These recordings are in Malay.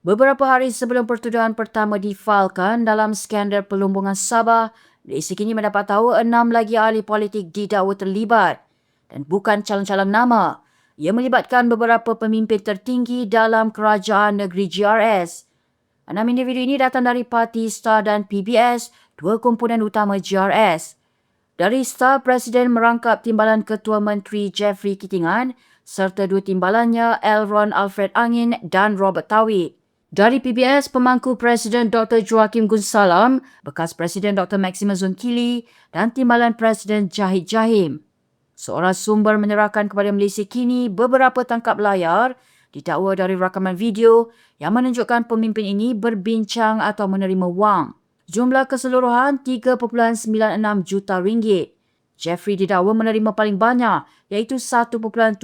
Beberapa hari sebelum pertuduhan pertama difailkan dalam skandal pelumbungan Sabah, Malaysia kini mendapat tahu enam lagi ahli politik didakwa terlibat dan bukan calon-calon nama. Ia melibatkan beberapa pemimpin tertinggi dalam kerajaan negeri GRS. Enam individu ini datang dari Parti Star dan PBS, dua komponen utama GRS. Dari Star, Presiden merangkap timbalan Ketua Menteri Jeffrey Kitingan serta dua timbalannya Elron Alfred Angin dan Robert Tawik. Dari PBS, pemangku Presiden Dr. Joaquim Gunsalam, bekas Presiden Dr. Maximus Zunkili dan timbalan Presiden Jahid Jahim. Seorang sumber menyerahkan kepada Malaysia kini beberapa tangkap layar didakwa dari rakaman video yang menunjukkan pemimpin ini berbincang atau menerima wang. Jumlah keseluruhan 3.96 juta ringgit. Jeffrey didakwa menerima paling banyak iaitu 1.78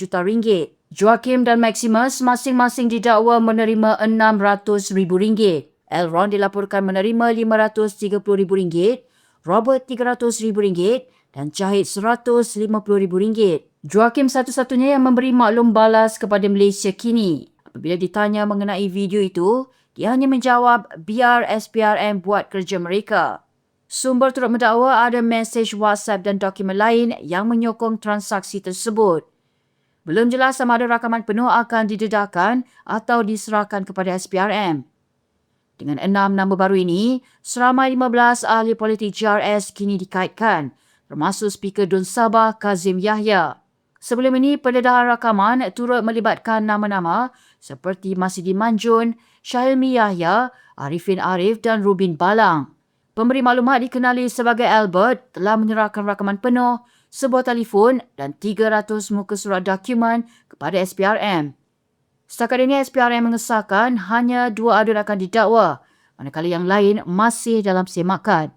juta ringgit. Joaquim dan Maximus masing-masing didakwa menerima RM600,000. Elron dilaporkan menerima RM530,000, Robert RM300,000 dan Jahid RM150,000. Joaquim satu-satunya yang memberi maklum balas kepada Malaysia kini. Apabila ditanya mengenai video itu, dia hanya menjawab biar SPRM buat kerja mereka. Sumber turut mendakwa ada mesej WhatsApp dan dokumen lain yang menyokong transaksi tersebut. Belum jelas sama ada rakaman penuh akan didedahkan atau diserahkan kepada SPRM. Dengan enam nama baru ini, seramai 15 ahli politik JRS kini dikaitkan, termasuk Speaker Dun Sabah Kazim Yahya. Sebelum ini, pendedahan rakaman turut melibatkan nama-nama seperti Masidi Manjun, Syahilmi Yahya, Arifin Arif dan Rubin Balang. Pemberi maklumat dikenali sebagai Albert telah menyerahkan rakaman penuh sebuah telefon dan 300 muka surat dokumen kepada SPRM. Setakat ini SPRM mengesahkan hanya dua adun akan didakwa manakala yang lain masih dalam semakan.